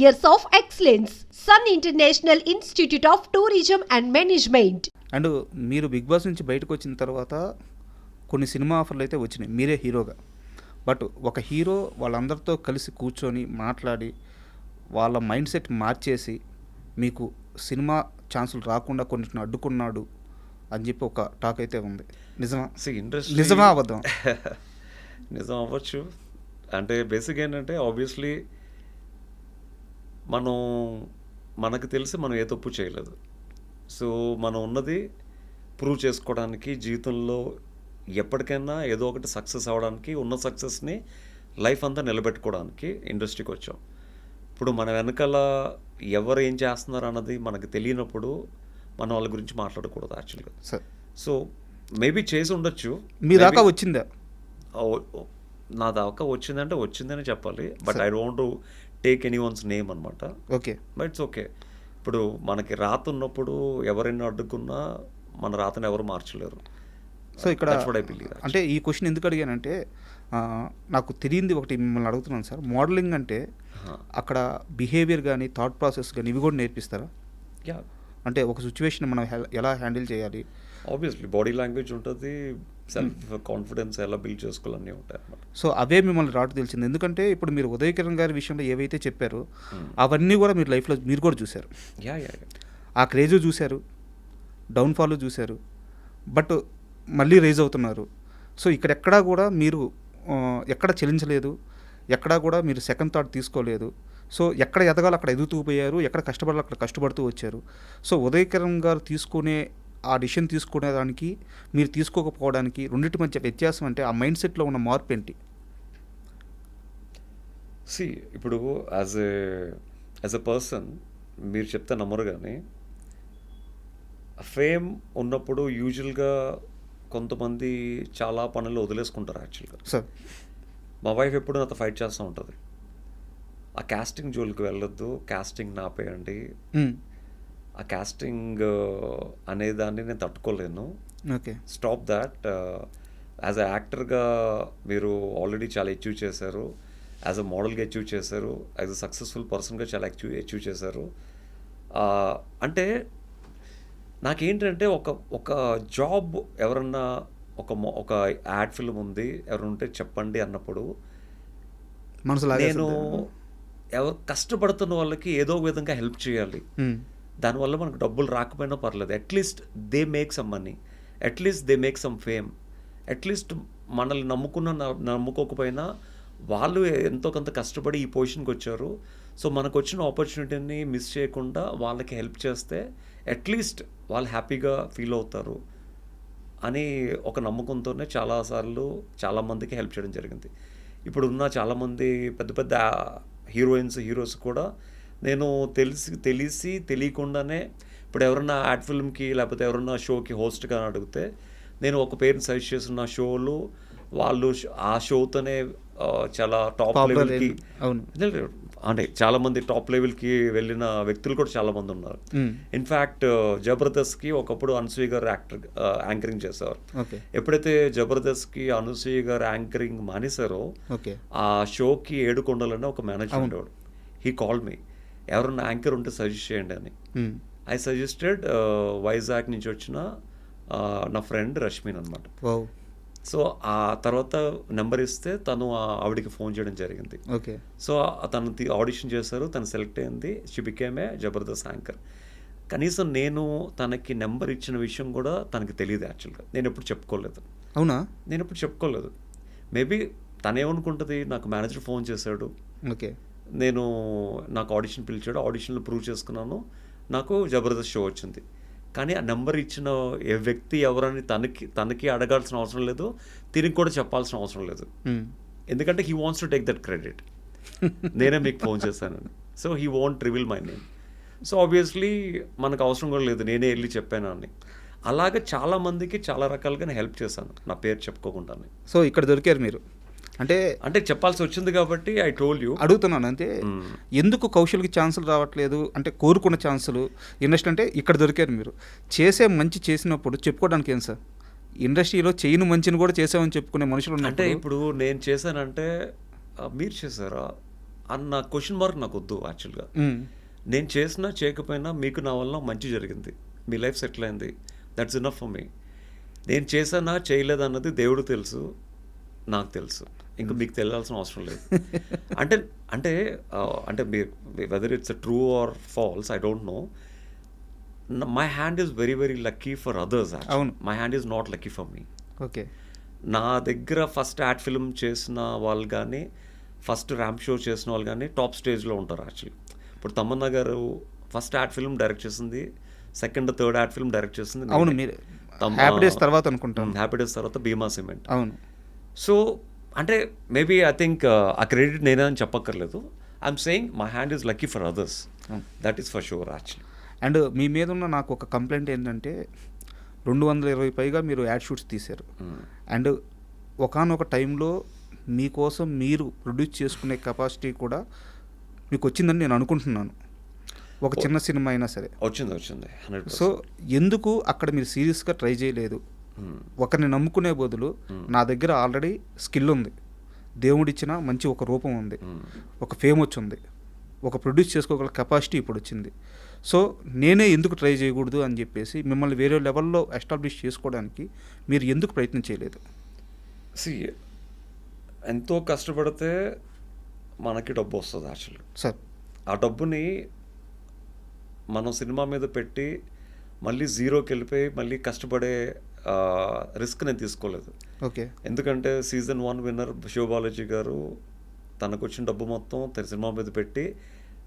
years of excellence. Sun International Institute of Tourism and Management. And మీరు big Boss నుంచి బయటకు వచ్చిన తర్వాత కొన్ని సినిమా ఆఫర్లు అయితే వచ్చినాయి. మీరే హీరోగా. బట్ ఒక హీరో వాళ్ళందరితో కలిసి కూర్చొని మాట్లాడి వాళ్ళ మైండ్ సెట్ మార్చేసి మీకు సినిమా ఛాన్సులు రాకుండా కొన్నిటిని అడ్డుకున్నాడు అని చెప్పి ఒక టాక్ అయితే ఉంది. నిజమా? See, industry- నిజమా అబద్ధం? నిజం అవ్వచ్చు. అంటే బేసిక్ ఏంటంటే ఆబ్వియస్లీ మనం మనకు తెలిసి మనం ఏ తప్పు చేయలేదు. సో మనం ఉన్నది ప్రూవ్ చేసుకోవడానికి జీవితంలో ఎప్పటికైనా ఏదో ఒకటి సక్సెస్ అవ్వడానికి ఉన్న సక్సెస్ని లైఫ్ అంతా నిలబెట్టుకోవడానికి ఇండస్ట్రీకి వచ్చాం. ఇప్పుడు మన వెనకాల ఎవరు ఏం చేస్తున్నారు అన్నది మనకు తెలియనప్పుడు మనం వాళ్ళ గురించి మాట్లాడకూడదు యాక్చువల్గా. సో మేబీ చేసి ఉండొచ్చు. మీ దాకా వచ్చిందా? నా దాకా వచ్చిందంటే వచ్చిందని చెప్పాలి. But I don't take anyone's name అనమాట ఓకే. బట్ ఇట్స్ ఓకే ఇప్పుడు మనకి రాత ఉన్నప్పుడు ఎవరైనా అడ్డుకున్నా మన రాతను ఎవరు మార్చలేరు. సో ఇక్కడ. అంటే ఈ క్వశ్చన్ ఎందుకు అడిగానంటే నాకు తెలియంది ఒకటి మిమ్మల్ని అడుగుతున్నాను సార్. మోడలింగ్ అంటే. అక్కడ బిహేవియర్ కానీ థాట్ ప్రాసెస్ కానీ ఇవి కూడా నేర్పిస్తారా? యా అంటే ఒక సిచ్యువేషన్ మనం ఎలా హ్యాండిల్ చేయాలి? ఆబ్వియస్లీ బాడీ లాంగ్వేజ్ ఉంటుంది సెల్ఫ్ కాన్ఫిడెన్స్ ఎలా బిల్డ్ చేసుకోవాలన్నీ ఉంటాయి అన్నమాట. సో అవే మిమ్మల్ని రాటు తెలిసింది. ఎందుకంటే ఇప్పుడు మీరు ఉదయ్ కిరణ్ గారి విషయంలో ఏవైతే చెప్పారో అవన్నీ కూడా మీరు లైఫ్లో మీరు కూడా చూశారు. యా యా ఆ క్రేజు చూశారు డౌన్ఫాల్ చూశారు బట్ మళ్ళీ రేజ్ అవుతున్నారు. సో ఇక్కడ ఎక్కడా కూడా మీరు ఎక్కడ చెల్లించలేదు ఎక్కడా కూడా మీరు సెకండ్ థాట్ తీసుకోలేదు. సో ఎక్కడ ఎదగాలో అక్కడ ఎదుగుతూ పోయారు ఎక్కడ కష్టపడాలో అక్కడ కష్టపడుతూ వచ్చారు. సో ఉదయ్ కిరణ్ గారు తీసుకునే ఆ డిసిషన్ తీసుకునే దానికి మీరు తీసుకోకపోవడానికి రెండింటి మధ్య వ్యత్యాసం అంటే ఆ మైండ్ సెట్లో ఉన్న మార్పు ఏంటి? సి ఇప్పుడు as a as a person మీరు చెప్తే నమ్మరు కానీ ఫేమ్ ఉన్నప్పుడు యూజువల్గా కొంతమంది చాలా పనులు వదిలేసుకుంటారు యాక్చువల్గా సార్ మా వైఫ్ ఎప్పుడు నాతో ఫైట్ చేస్తూ ఉంటుంది. ఆ కాస్టింగ్ జోలికి వెళ్ళొద్దు కాస్టింగ్ నాపేయండి. ఆ కాస్టింగ్ అనే దాన్ని నేను తట్టుకోలేను. Okay. Stop that as a యాక్టర్గా మీరు ఆల్రెడీ చాలా అచీవ్ చేశారు. యాజ్ అ మోడల్గా అచీవ్ చేశారు. యాజ్ అ సక్సెస్ఫుల్ పర్సన్గా చాలా అచీవ్ అచీవ్ చేశారు. అంటే నాకేంటంటే ఒక ఒక జాబ్ ఎవరన్నా ఒక ఒక యాడ్ ఫిల్మ్ ఉంది ఎవరైనా ఉంటే చెప్పండి అన్నప్పుడు మనసు నేను? ఎవరు కష్టపడుతున్న వాళ్ళకి ఏదో ఒక విధంగా హెల్ప్ చేయాలి. దానివల్ల మనకు డబ్బులు రాకపోయినా పర్లేదు. At least they make some money at least they make some fame at least మనల్ని నమ్ముకున్న నమ్ముకోకపోయినా వాళ్ళు ఎంతో కొంత కష్టపడి ఈ పొజిషన్కి వచ్చారు. సో మనకు వచ్చిన ఆపర్చునిటీని మిస్ చేయకుండా వాళ్ళకి హెల్ప్ చేస్తే అట్లీస్ట్ వాళ్ళు హ్యాపీగా ఫీల్ అవుతారు అని ఒక నమ్మకంతోనే చాలాసార్లు చాలామందికి హెల్ప్ చేయడం జరిగింది. ఇప్పుడు ఉన్న చాలామంది పెద్ద పెద్ద హీరోయిన్స్ హీరోస్ కూడా నేను తెలిసి తెలిసి తెలియకుండానే ఇప్పుడు ఎవరన్నా యాడ్ ఫిల్మ్కి లేకపోతే ఎవరన్నా షోకి హోస్ట్గా అడిగితే నేను ఒక పేరుని సజెస్ట్ చేసిన షోలు వాళ్ళు ఆ షోతోనే చాలా టాప్ లెవెల్కి. అంటే చాలా మంది టాప్ లెవెల్కి వెళ్ళిన వ్యక్తులు కూడా చాలా మంది ఉన్నారు. మ్, ఇన్ఫ్యాక్ట్ జబర్దస్త్కి ఒకప్పుడు అనసూయ గారు యాక్టర్ యాంకరింగ్ చేసేవారు. ఎప్పుడైతే జబర్దస్త్కి అనసూయ గారు యాంకరింగ్ మానేశారో ఆ షోకి ఏడుకొండలని ఒక మేనేజర్. ఉండేవాడు. హీ కాల్ మీ ఎవరన్నా యాంకర్ ఉంటే సజెస్ట్ చేయండి అని. ఐ సజెస్టెడ్ వైజాగ్ నుంచి వచ్చిన నా ఫ్రెండ్ రష్మిన్ అనమాట. సో ఆ తర్వాత నెంబర్ ఇస్తే తను ఆ ఆవిడకి ఫోన్ చేయడం జరిగింది. ఓకే. సో తను ఆడిషన్ చేశారు తను సెలెక్ట్ అయింది. She became Jabardasth anchor. కనీసం నేను తనకి నెంబర్ ఇచ్చిన విషయం కూడా తనకి తెలియదు యాక్చువల్గా. నేను ఎప్పుడు చెప్పుకోలేదు. అవునా? నేను ఎప్పుడు చెప్పుకోలేదు. మేబీ తనేమనుకుంటుంది నాకు మేనేజర్ ఫోన్ చేశాడు. ఓకే. నేను నాకు ఆడిషన్ పిలిచాడు ఆడిషన్లో ప్రూవ్ చేసుకున్నాను. నాకు జబర్దస్త్ షో వచ్చింది. కానీ ఆ నెంబర్ ఇచ్చిన ఏ వ్యక్తి ఎవరని తనకి తనకి అడగాల్సిన అవసరం లేదు తిరిగి కూడా చెప్పాల్సిన అవసరం లేదు. మ్, ఎందుకంటే he wants to take that credit నేనే మీకు ఫోన్ చేశానని so he want reveal my name so obviously మనకు అవసరం కూడా లేదు. నేనే వెళ్ళి చెప్పాను అని. అలాగే చాలా మందికి చాలా రకాలుగా నేను హెల్ప్ చేశాను. నా పేరు చెప్పుకోకుండానే. సో ఇక్కడ దొరికారు మీరు. అంటే అంటే చెప్పాల్సి వచ్చింది కాబట్టి ఐ టోల్ యూ అడుగుతున్నాను అంటే మ్మ్. ఎందుకు కౌశల్కి ఛాన్సులు రావట్లేదు? అంటే కోరుకున్న ఛాన్సులు ఇండస్ట్రీ అంటే ఇక్కడ దొరికారు మీరు. చేసే మంచి చేసినప్పుడు చెప్పుకోవడానికి ఏం సార్? ఇండస్ట్రీలో చేయను మంచిని కూడా చేసామని చెప్పుకునే మనుషులు అంటే ఇప్పుడు నేను చేశానంటే మీరు చేశారా? అన్న క్వశ్చన్ మార్క్ నాకు వద్దు యాక్చువల్గా మ్మ్. నేను చేసినా చేయకపోయినా మీకు నా వల్ల మంచి జరిగింది. మీ లైఫ్ సెటిల్ అయింది. దట్స్ ఇనఫ్ ఫర్ మీ నేను చేశానా చేయలేదా అన్నది దేవుడు తెలుసు. నాకు తెలుసు. ఇంకా మీకు తెలియాల్సిన అవసరం లేదు. అంటే అంటే అంటే whether it's true or false I don't know my hand is very very lucky for others అవును. My hand is not lucky for me okay. నా దగ్గర ఫస్ట్ యాడ్ ఫిల్మ్ చేసిన వాళ్ళు కానీ ఫస్ట్ ర్యాంప్ షో చేసిన వాళ్ళు కానీ టాప్ స్టేజ్లో ఉంటారు యాక్చువల్లీ ఇప్పుడు తమన్నా గారు ఫస్ట్ యాడ్ ఫిల్మ్ డైరెక్ట్ చేసింది second third ad film direct చేసింది అవును మీరు హ్యాపీ డేస్ తర్వాత అనుకుంటాను. హ్యాపీ డేస్ తర్వాత భీమా సిమెంట్. అవును. సో అంటే మేబీ ఐ థింక్ ఆ క్రెడిట్ నేనే అని చెప్పక్కర్లేదు. I'm saying my hand is lucky for others that is for sure actually and మీ మీద ఉన్న నాకు ఒక కంప్లైంట్ ఏంటంటే రెండు వందల ఇరవై పైగా మీరు యాడ్ షూట్స్ తీశారు. అండ్ ఒకనొక టైంలో మీకోసం మీరు ప్రొడ్యూస్ చేసుకునే కెపాసిటీ కూడా మీకు వచ్చిందని నేను అనుకుంటున్నాను. ఒక చిన్న సినిమా అయినా సరే. వచ్చింది వచ్చింది. సో ఎందుకు అక్కడ మీరు సీరియస్గా ట్రై చేయలేదు? ఒకరిని నమ్ముకునే బదులు నా దగ్గర ఆల్రెడీ స్కిల్ ఉంది. దేవుడిచ్చిన మంచి ఒక రూపం ఉంది. ఒక ఫేమ్ వచ్చింది. ఒక ప్రొడ్యూస్ చేసుకోగల కెపాసిటీ ఇప్పుడు వచ్చింది. సో నేనే ఎందుకు ట్రై చేయకూడదు అని చెప్పేసి మిమ్మల్ని వేరే లెవెల్లో ఎస్టాబ్లిష్ చేసుకోవడానికి మీరు ఎందుకు ప్రయత్నం చేయలేదు? సి ఎంతో కష్టపడితే మనకి డబ్బు వస్తుంది యాక్చువల్లీ సార్. ఆ డబ్బుని మనం సినిమా మీద పెట్టి మళ్ళీ జీరోకి వెళ్ళిపోయి మళ్ళీ కష్టపడే రిస్క్ నేను తీసుకోలేదు. ఓకే. ఎందుకంటే సీజన్ వన్ విన్నర్ శివబాలాజీ గారు తనకు వచ్చిన డబ్బు మొత్తం తన సినిమా మీద పెట్టి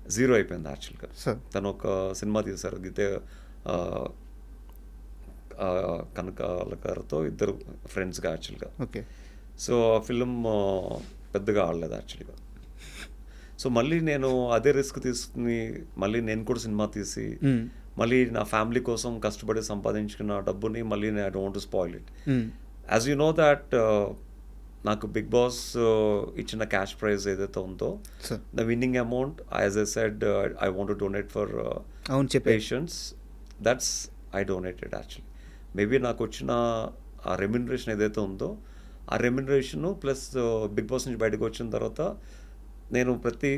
జీరో అయిపోయింది యాక్చువల్గా సార్. తను ఒక సినిమా తీశారు. గీతే కనకాల గారితో ఇద్దరు ఫ్రెండ్స్గా యాక్చువల్గా ఓకే. సో ఆ ఫిలిం పెద్దగా ఆడలేదు యాక్చువల్గా సో మళ్ళీ నేను అదే రిస్క్ తీసుకుని మళ్ళీ నేను కూడా సినిమా తీసి. మళ్ళీ నా ఫ్యామిలీ కోసం కష్టపడి సంపాదించుకున్న డబ్బుని మళ్ళీ నేను I don't spoil it. As you know that నాకు బిగ్ బాస్ ఇచ్చిన క్యాష్ ప్రైజ్ ఏదైతే ఉందో the winning amount as a said I want donate for అవును patients that's I donated actually maybe నాకు వచ్చిన ఆ రెమ్యునరేషన్ ఏదైతే ఉందో ఆ రెమ్యునరేషను ప్లస్ బిగ్ బాస్ నుంచి బయటకు వచ్చిన తర్వాత నేను ప్రతి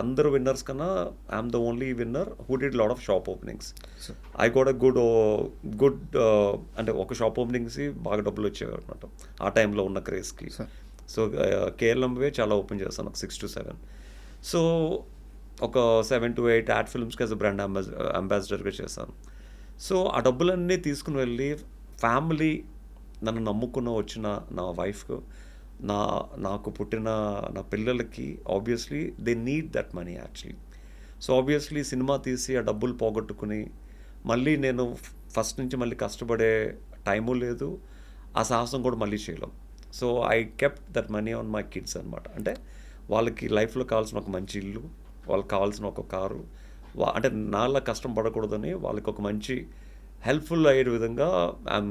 అందరు విన్నర్స్ కన్నా I'm the only winner who did lot of shop openings. I got a good good అంటే ఒక షాప్ ఓపెనింగ్స్ బాగా డబ్బులు వచ్చేవి అనమాట ఆ టైంలో ఉన్న క్రేజ్కి. సో కేరళంవే చాలా ఓపెన్ చేస్తాను ఒక సిక్స్ టు సెవెన్ సో ఒక సెవెన్ టు ఎయిట్ యాడ్ ఫిల్మ్స్కి యాజ్ బ్రాండ్ అంబాస్ అంబాసిడర్గా చేశాను సో ఆ డబ్బులన్నీ తీసుకుని వెళ్ళి ఫ్యామిలీ నన్ను నమ్ముకున్న వచ్చిన నా వైఫ్ నా నాకు పుట్టిన నా పిల్లలకి obviously they need that money actually so obviously cinema తీసి ఆ డబ్బులు పోగొట్టుకుని మళ్ళీ నేను ఫస్ట్ నుంచి మళ్ళీ కష్టపడే టైము లేదు. ఆ సాహసం కూడా మళ్ళీ చేయలేం. So I kept that money on my kids అనమాట అంటే వాళ్ళకి లైఫ్లో కావాల్సిన ఒక మంచి ఇల్లు వాళ్ళకి కావాల్సిన ఒక కారు వా- అంటే నాలా కష్టం పడకూడదని వాళ్ళకి ఒక మంచి హెల్ప్ఫుల్ అయ్యే విధంగా ఐఎమ్